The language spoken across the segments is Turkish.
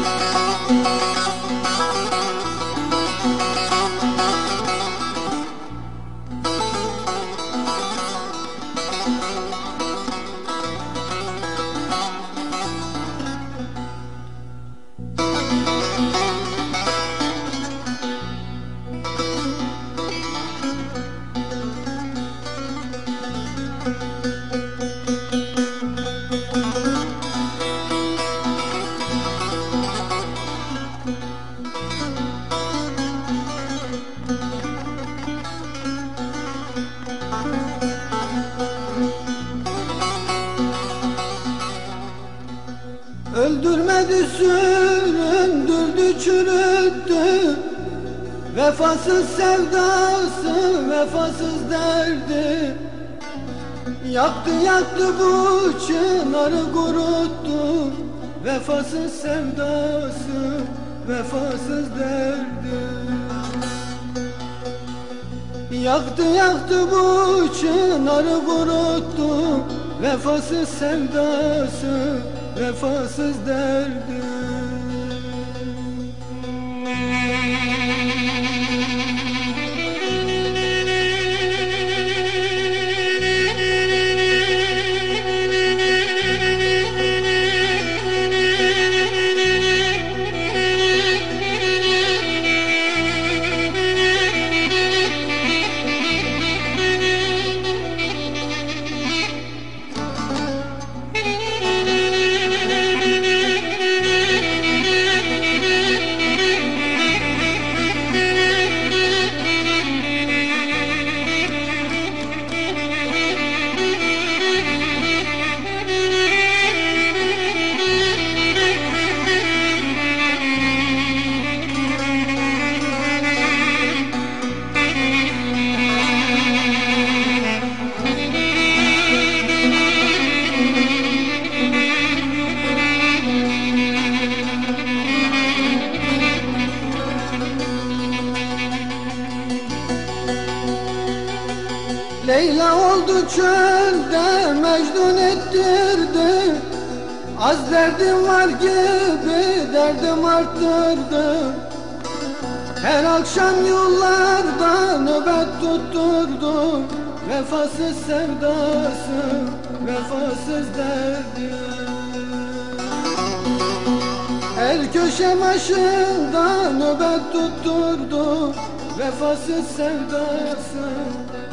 Thank you. Öldürmedi süründürdü çürüttü. Vefasız sevdası vefasız derdi. Yaktı yaktı bu çınarı kuruttu. Vefasız sevdası vefasız derdi. Yaktı yaktı bu çınarı kuruttu. Vefasız sevdası vefasız derdi Leyla oldu çölde Mecnun ettirdi. Az derdim var gibi derdim arttırdı. Her akşam yollarda nöbet tutturdu. Vefasız sevdası, vefasız derdi Her köşe başında nöbet tutturdu. Vefasız sevdası,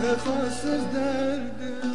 vefasız derdi